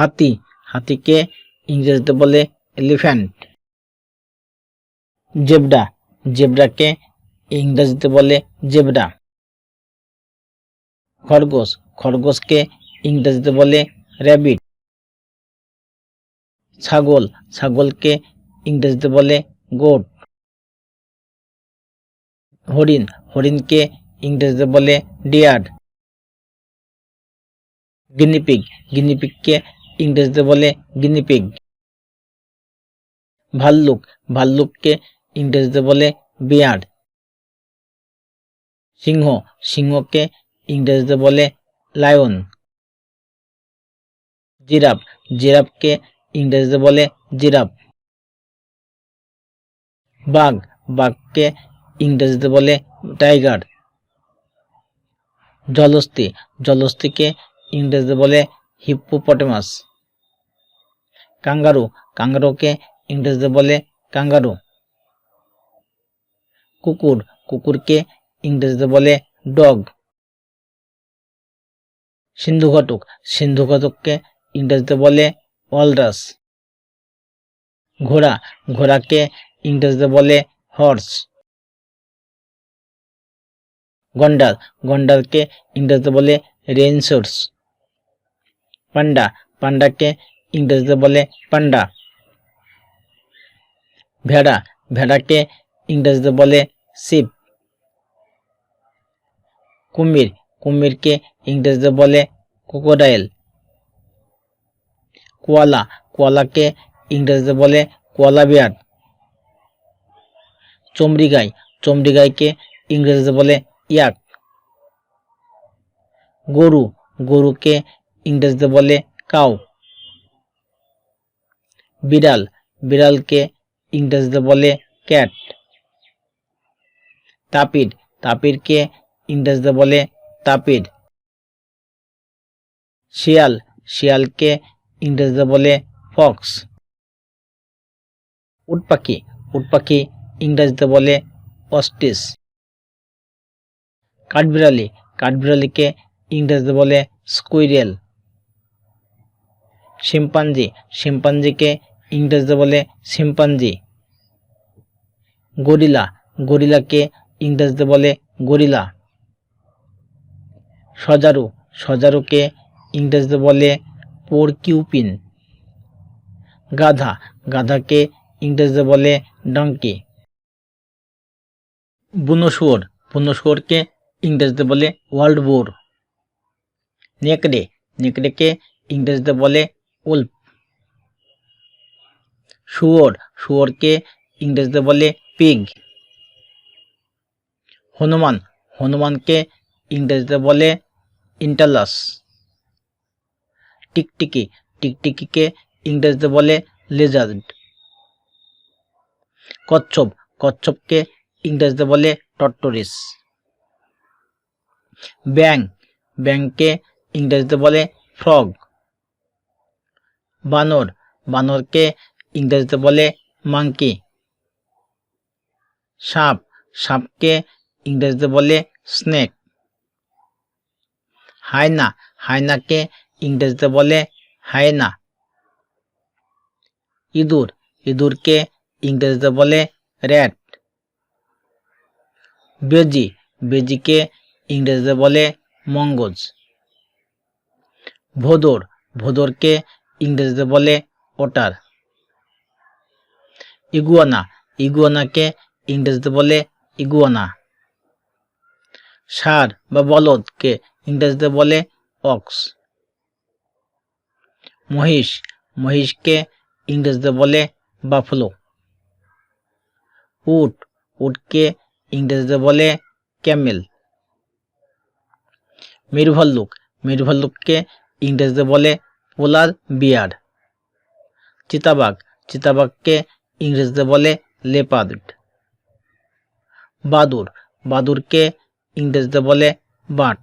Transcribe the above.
হাতি, হাতিকে ইংরেজিতে বলে এলিফ্যান্ট জেব্রা, জেব্রাকে ইংরেজিতে বলে জেব্রা। খরগোশ, খরগোশকে ইংরেজিতে বলে র্যাবিট ছাগল, ছাগলকে ইংরেজিতে বলে গোট হরিণ, হরিণকে ইংরেজিতে বলে ডিয়ার গিনিপিগ গিনিপিগকে ইংরেজিতে বলে গিনিপিগ ভাল্লুক, ভাল্লুককে ইংরেজিতে বলে বিয়ার সিংহ, সিংহকে ইংরেজিতে বলে লায়ন জিরাফ, জিরাফকে ইংরেজিতে বলে জিরাফ। বাঘ, বাঘকে ইংরেজিতে বলে টাইগার জলস্থি জলস্থিকে ইংরেজিতে বলে হিপ্পোপটেমাস কাঙ্গারু। কাঙ্গারুকে ইংরেজিতে বলে কাঙ্গারু। কুকুর। কুকুরকে ইংরেজিতে বলে ডগ। সিন্ধু ঘটক। সিন্ধুঘটক সিন্ধুঘটককে ইংরেজিতে বলে ওয়ালরাস ঘোড়া। ঘোড়াকে ইংরেজিতে বলে হর্স। গন্ডার। গন্ডারকে ইংরেজিতে বলে রেইনসোর্স পান্ডা। পান্ডাকে ইংরেজিতে বলে পান্ডা। ভেড়া, ভেড়াকে ইংরেজিতে বলে শিপ। কুমির, কুমিরকে ইংরেজিতে বলে ক্রোকোডাইল কোয়ালা, কোয়ালাকে ইংরেজিতে বলে কোয়ালা বিয়ার। চমড়ি গাই চমড়ি গাইকে ইংরেজিতে বলে ইয়াক। গরু, গরুকে ইংরেজিতে বলে কাউ। বিড়াল। বিড়ালকে ইংরেজিতে বলে ক্যাট তাপির তাপিরকে ইংরেজিতে বলে তাপির শিয়াল। শিয়ালকে ইংরেজিতে বলে ফক্স উট পাখি উট পাখি ইংরেজিতে বলে অস্টিস কাঠবিড়ালি। কাঠবিড়ালিকে ইংরেজিতে বলে স্কুইরেল শিম্পাঞ্জি। শিম্পাঞ্জিকে ইংরেজিতে বলে শিম্পাঞ্জি। গরিলা, গরিলাকে ইংরেজিতে বলে গরিলা। সজারু, সজারুকে ইংরেজিতে বলে পোরকিউপিন। গাধা, গাধাকে ইংরেজিতে বলে ডঙ্কি। বুনোশুয়োর বুনোশুয়োরকে ইংরেজিতে বলে ওয়ার্ল্ড বোর। নেকড়ে, নেকড়েকে ইংরেজিতে বলে উল্ফ শুয়োর, শুয়োরকে ইংরেজিতে বলে পিগ। হনুমান, হনুমানকে ইংরেজিতে বলে ইন্টালাস টিকটিকি, টিকটিকিকে ইংরেজিতে বলে লেজার্ড। কচ্ছপ, কচ্ছপকে ইংরেজিতে বলে টট্টরিস। ব্যাং ব্যাংকে ইংরেজিতে বলে ফ্রগ। বানর, বানরকে ইংরেজিতে বলে মাংকি সাপ, সাপকে ইংরেজিতে বলে স্নেক হায়না, হায়নাকে ইংরেজিতে বলে হায়না। ইঁদুর, ইঁদুরকে ইংরেজিতে বলে র্যাট বেজি, বেজিকে ইংরেজিতে বলে মঙ্গজ ভোদর, ভোদরকে ইংরেজিতে বলে ওটার ইগুয়ানা ইগুয়ানাকে ইংরেজিতে বলে ইগুয়ানা ষাঁড় বা বলদকে ইংরেজিতে বলে অক্স মহিষ মহিষকে ইংরেজিতে বলে বাফলো উট উটকে ইংরেজিতে বলে ক্যামেল মীরভাল্লুক মীরভাল্লুককে ইংরেজিতে বলে পোলার বিয়ার চিতাবাঘ চিতাবাঘকে ইংরেজিতে বলে লেপার্ড বাদুর বাদুরকে ইংরেজিতে বলে বাট।